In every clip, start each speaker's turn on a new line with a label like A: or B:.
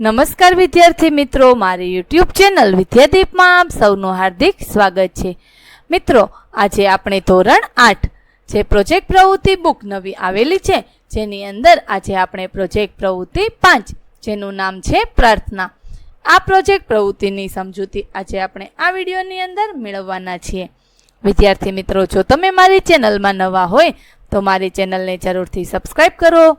A: નમસ્કાર વિદ્યાર્થી મિત્રો, મારી યુટ્યુબ ચેનલ વિદ્યાદીપમાં આપ સૌનું હાર્દિક સ્વાગત છે. મિત્રો, આજે આપણે ધોરણ આઠ, જે પ્રોજેક્ટ પ્રવૃત્તિ બુક નવી આવેલી છે, જેની અંદર આજે આપણે પ્રોજેક્ટ પ્રવૃત્તિ પાંચ, જેનું નામ છે પ્રાર્થના. આ પ્રોજેક્ટ પ્રવૃત્તિની સમજૂતી આજે આપણે આ વિડીયોની અંદર મેળવવાના છીએ. વિદ્યાર્થી મિત્રો, જો તમે મારી ચેનલમાં નવા હોય, તો મારી ચેનલને જરૂરથી સબસ્ક્રાઈબ કરો.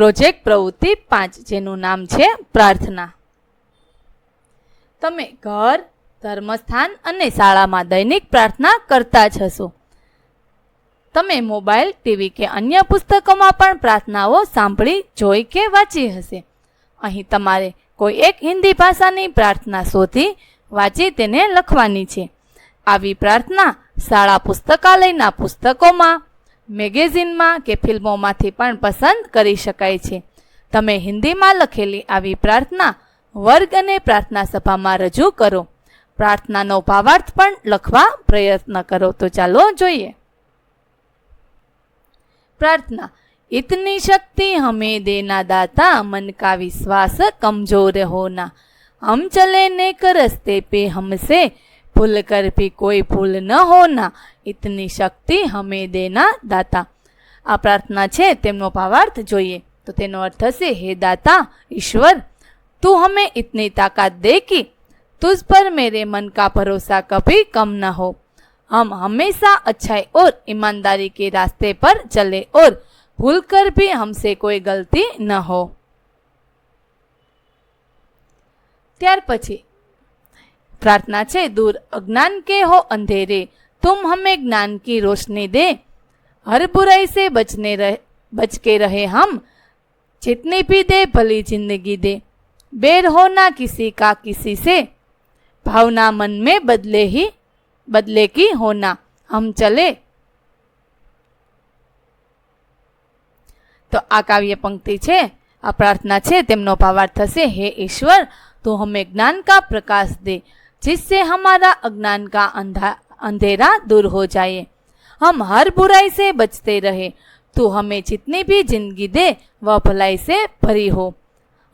A: પ્રોજેક્ટ પ્રવૃત્તિ પાંચ, જેનું નામ છે પ્રાર્થના. તમે ઘર, ધર્મસ્થાન અને શાળામાં દૈનિક પ્રાર્થના કરતા જ હશો. તમે મોબાઈલ, ટીવી કે અન્ય પુસ્તકોમાં પણ પ્રાર્થનાઓ સાંભળી, જોઈ કે વાંચી હશે. અહીં તમારે કોઈ એક હિન્દી ભાષાની પ્રાર્થના શોધી વાંચી તેને લખવાની છે. આવી પ્રાર્થના શાળા પુસ્તકાલયના પુસ્તકોમાં મેગેઝિનમાં કે ફિલ્મોમાંથી પણ પસંદ કરી શકાય છે તમે હિન્દીમાં લખેલી આવી પ્રાર્થના વર્ગ અને પ્રાર્થના સભામાં રજૂ કરો પ્રાર્થનાનો ભાવાર્થ પણ લખવા પ્રયત્ન કરો તો ચાલો જોઈએ प्रार्थना इतनी शक्ति हमें देना दाता मन का विश्वास कमजोर होना हम चले नेक रस्ते पे हमसे भूल कर भी कोई भूल न होना इतनी शक्ति हमें देना दाता આ પ્રાર્થના છે તેમનો ભાવાર્થ જોઈએ તો તેનો અર્થ હશે હે દાતા ઈશ્વર तू हमें इतनी ताकत दे कि तुझ पर मेरे मन का भरोसा कभी कम न हो हम हमेशा अच्छाई और ईमानदारी के रास्ते पर चले और भूल कर भी हमसे कोई गलती न हो ત્યાર પછી प्रार्थना છે दूर अज्ञान के हो अंधेरे तुम हमें ज्ञान की रोशनी दे हर बुराई से बचने रहे बच के रहे हम जितनी भी दे भली जिंदगी दे बेर होना किसी का किसी से भावना मन में बदले ही बदले की होना हम चले તો આ કાવ્ય પંક્તિ છે આ પ્રાર્થના છે તેમનો ભાવાર્થ થશે હે ઈશ્વર तो हमें ज्ञान का प्रकाश दे जिससे हमारा अज्ञान का अंधा अंधेरा दूर हो जाए हम हर बुराई से बचते रहे तू हमें जितनी भी जिंदगी दे वह भलाई से भरी हो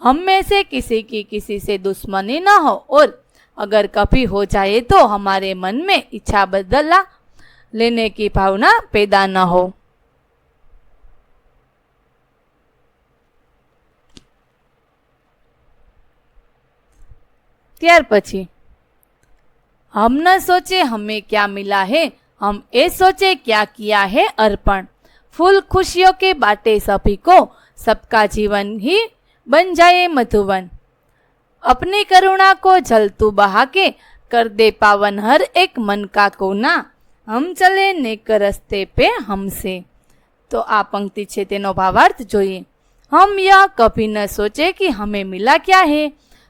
A: हम में से किसी की किसी से दुश्मनी न हो और अगर कभी हो जाए तो हमारे मन में इच्छा बदला लेने की भावना पैदा न हो ત્યાર પછી हम न सोचे हमें क्या मिला है हम ये सोचे क्या किया है अर्पण फूल खुशियों के बाटे सभी को सबका जीवन ही बन जाए मधुवन अपनी करुणा को जल तू बहा के कर दे पावन हर एक मन का कोना हम चले नेक रस्ते पे हमसे तो आ पंक्ति છે તેનો ભાવાર્થ જોઈએ हम यह कभी न सोचे कि हमें मिला क्या है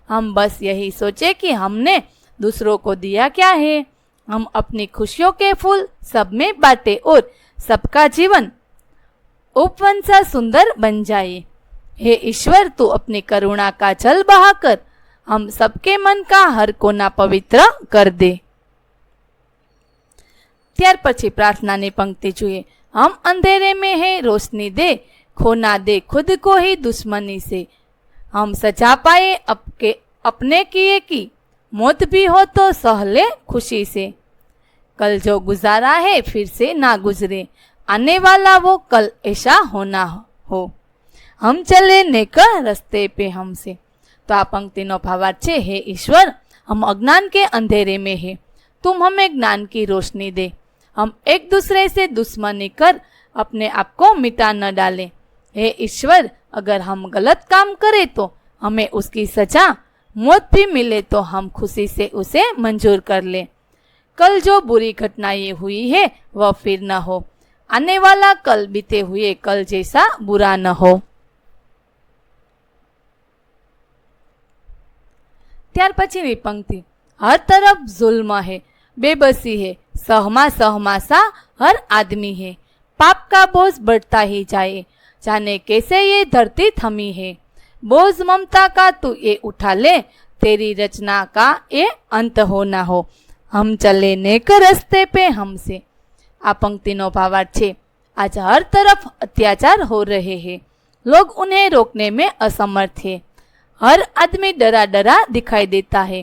A: हम बस यही सोचे कि हमने दूसरों को दिया क्या है हम अपनी खुशियों के फूल सब में बांटे और सबका जीवन उपवन सा सुंदर बन जाए हे ईश्वर तू अपनी करुणा का जल बहाकर हम सबके मन का हर कोना पवित्र कर दे ત્યાર પછી પ્રાર્થનાની પંક્તિ જોઈએ हम अंधेरे में है रोशनी दे खोना दे खुद को ही दुश्मनी से हम सजा पाए अपके अपने किए की मौत भी हो तो सह ले खुशी से। कल जो गुजारा है, फिर से ना गुजरे। आने वाला वो कल ऐसा होना हो। हम चले नेक रस्ते पे हमसे। तो आ पंक्तिनो भावार्थ છે हे ईश्वर, हम अज्ञान के अंधेरे में है। तुम हमें ज्ञान की रोशनी दे। हम एक दूसरे से दुश्मनी कर अपने आप को मिटा न डालें। हे ईश्वर, अगर हम गलत काम करें तो हमें उसकी सजा मौत भी मिले तो हम खुशी से उसे मंजूर कर ले। कल जो बुरी घटनाएँ हुई है, वह फिर न हो। आने वाला कल बीते हुए कल जैसा बुरा न हो। त्यार પછીની પંક્તિ હર તરફ જુલ્મ है બેબસી सहमा सहमा सा हर आदमी है। पाप का बोझ बढ़ता ही जाए। जाने कैसे ये धरती थमी है? बोझ ममता का तू ये उठा ले, तेरी रचना का ये અંત હો हो। हम चले नेक रस्ते पे हमसे। आ पंक्ति नो ભાવાર્થ छे। आज हर तरफ़ अत्याचार हो रहे हैं। लोग उन्हें रोकने में असमर्थ है। हर आदमी डरा डरा दिखाई देता है।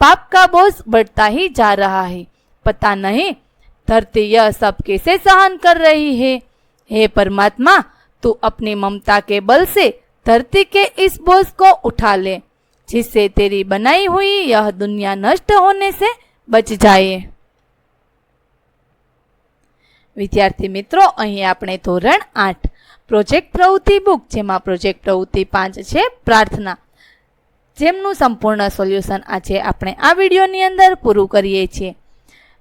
A: पाप का बोझ बढ़ता ही जा रहा है। पता नहीं, धरती यह सब कैसे सहन कर रही है। हे परमात्मा, तू अपनी ममता के बल से धरती के इस बोझ को उठा ले जिससे तेरी बनाई हुई यह दुनिया नष्ट होने से बच जाए વિદ્યાર્થી મિત્રો અહીં આપણે ધોરણ આઠ પ્રોજેક્ટ પ્રવૃત્તિ બુક જેમાં પ્રોજેક્ટ પ્રવૃત્તિ પાંચ છે પ્રાર્થના જેમનું સંપૂર્ણ સોલ્યુશન આજે આપણે આ વિડીયોની અંદર પૂરું કરીએ છીએ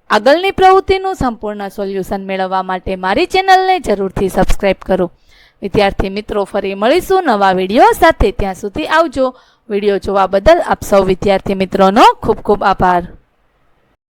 A: આગળની પ્રવૃત્તિનું સંપૂર્ણ સોલ્યુશન મેળવવા માટે મારી ચેનલને જરૂરથી સબસ્ક્રાઈબ કરો. વિદ્યાર્થી મિત્રો, ફરી મળીશું નવા વીડિયો સાથે. ત્યાં સુધી આવજો. વીડિયો જોવા બદલ આપ સૌ વિદ્યાર્થી મિત્રોનો ખૂબ ખૂબ આભાર.